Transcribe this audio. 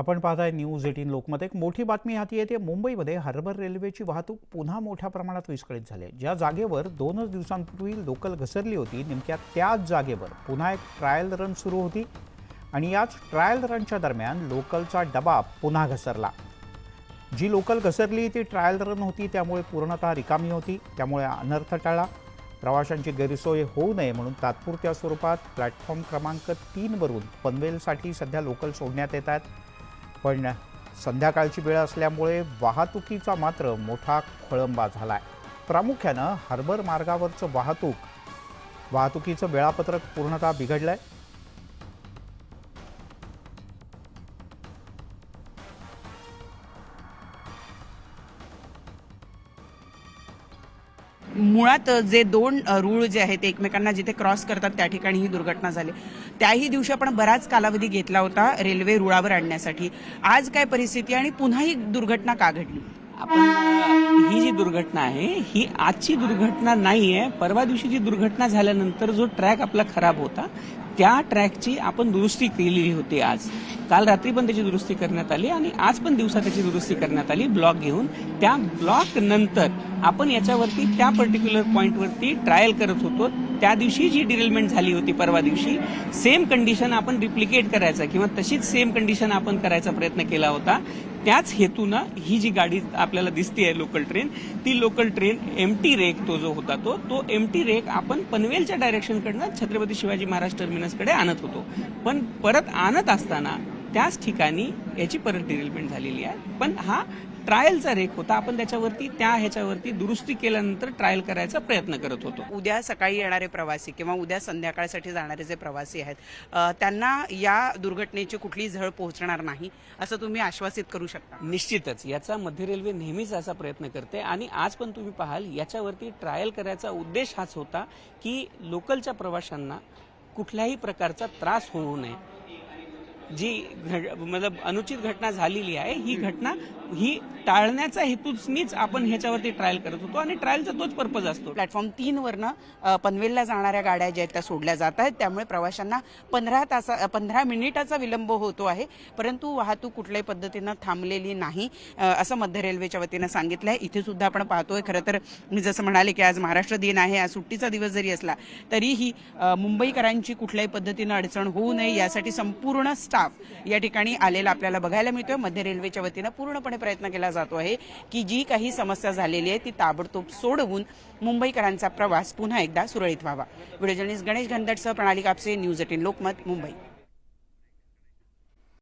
आपण पाहताय news eighteen Lokmat. एक मोठी बातमी हाती येते. मुंबईमध्ये हार्बर रेल्वेची वाहतूक पुन्हा मोठ्या प्रमाणात विस्कळीत झाली आहे. ज्या जागेवर दोनच दिवसांपूर्वी लोकल घसरली होती नेमक्या त्याच जागेवर पुन्हा एक ट्रायल रन सुरू होती आणि याच ट्रायल रनच्या दरम्यान लोकलचा डबा पुन्हा घसरला. जी लोकल घसरली ती ट्रायल रन होती त्यामुळे पूर्णतः रिकामी होती. त्यामुळे अनर्थ टाळा प्रवाशांची गैरसोय होऊ नये म्हणून तात्पुरत्या स्वरूपात प्लॅटफॉर्म क्रमांक तीनवरून पनवेलसाठी सध्या लोकल सोडण्यात येत आहेत. पण संध्याकाळची वेळ असल्यामुळे वाहतुकीचा मात्र मोठा खोळंबा झाला आहे प्रामुख्यानं हार्बर मार्गावरचं वाहतूक वाहतुकीचं वेळापत्रक पूर्णतः बिघडलं आहे मुळात जे दोन रूळ जे आहेत एकमेकांना जिथे क्रॉस करतात त्या ठिकाणी ही दुर्घटना झाली. त्याही दिवशी आपण बराच कालावधी घेतला होता रेल्वे रुळावर आणण्यासाठी. आज काय परिस्थिती आणि पुन्हा ही दुर्घटना का घडली? आपण ही जी दुर्घटना आहे ही आजची दुर्घटना नाही आहे परवा दिवशी जी दुर्घटना झाल्यानंतर जो ट्रॅक आपला खराब होता त्या ट्रॅकची आपण दुरुस्ती केलेली होती आज. काल रात्री पण त्याची दुरुस्ती करण्यात आली आणि आज पण दिवसा त्याची दुरुस्ती करण्यात आली ब्लॉक घेऊन. त्या ब्लॉक नंतर आपण याच्यावरती त्या पर्टिक्युलर पॉइंटवरती ट्रायल करत होतो. त्या दिवशी जी डिरेलमेंट झाली होती परवा दिवशी सेम कंडिशन आपण रिप्लिकेट करायचा किंवा तशीच सेम कंडिशन आपण करायचा प्रयत्न केला होता. त्याच हेतूनं ही जी गाडी आपल्याला दिसते लोकल ट्रेन ती local train M T rake तो जो होता तो तो एम टी रेक आपण पनवेलच्या डायरेक्शनकडनं छत्रपती शिवाजी महाराज टर्मिनसकडे आणत होतो. पण परत आणत असताना त्याच ठिकाणी याची परत डिरेलमेंट झालेली आहे. पण हा ट्रायलचा रेक होता. आपण त्याच्यावरती त्या ह्याच्यावरती दुरुस्ती केल्यानंतर ट्रायल करायचा प्रयत्न करत होतो. उद्या सकाळी येणारे प्रवासी किंवा उद्या संध्याकाळसाठी जाणारे जे प्रवासी आहेत त्यांना या दुर्घटनेची कुठलीही झळ पोहोचणार नाही असं तुम्ही आश्वासित करू शकता. निश्चितच. याचा मध्य रेल्वे नेहमीच असा प्रयत्न करते आणि आज पण तुम्ही पाहाल याच्यावरती ट्रायल करायचा उद्देश हाच होता की लोकलच्या प्रवाशांना कुठल्याही प्रकारचा त्रास होऊ नये. जी मतलब अनुचित घटना झालेली आहे ही घटना ही टाळण्याचा हेतूनीच आपण ह्याच्यावरती ट्रायल करत होतो आणि ट्रायलचा तोच पर्पज असतो. प्लॅटफॉर्म तीन वरनं अ, पनवेलला जाणाऱ्या गाड्या ज्या आहेत त्या सोडल्या जात आहेत. त्यामुळे प्रवाशांना पंधरा तासा पंधरा मिनिटाचा विलंब होतो आहे. परंतु वाहतूक कुठल्याही पद्धतीनं थांबलेली नाही असं मध्य रेल्वेच्या वतीनं सांगितलं आहे इथे सुद्धा आपण पाहतोय खरं तर मी जसं म्हणाले की आज महाराष्ट्र दिन आहे आज सुट्टीचा दिवस जरी असला तरीही मुंबईकरांची कुठल्याही पद्धतीनं अडचण होऊ नये यासाठी संपूर्ण स्टाफ या ठिकाणी आलेला आपल्याला बघायला मिळतोय. मध्य रेल्वेच्या वतीनं पूर्णपणे प्रयत्न केला जातो आहे की जी काही समस्या झालेली आहे ती ताबडतोब सोडवून मुंबईकरांचा प्रवास पुन्हा एकदा सुरळीत व्हावा. व्हिडिओ जर्नलिस्ट गणेश घनदटसह प्रणाली कापसे न्यूज एटीन लोकमत मुंबई.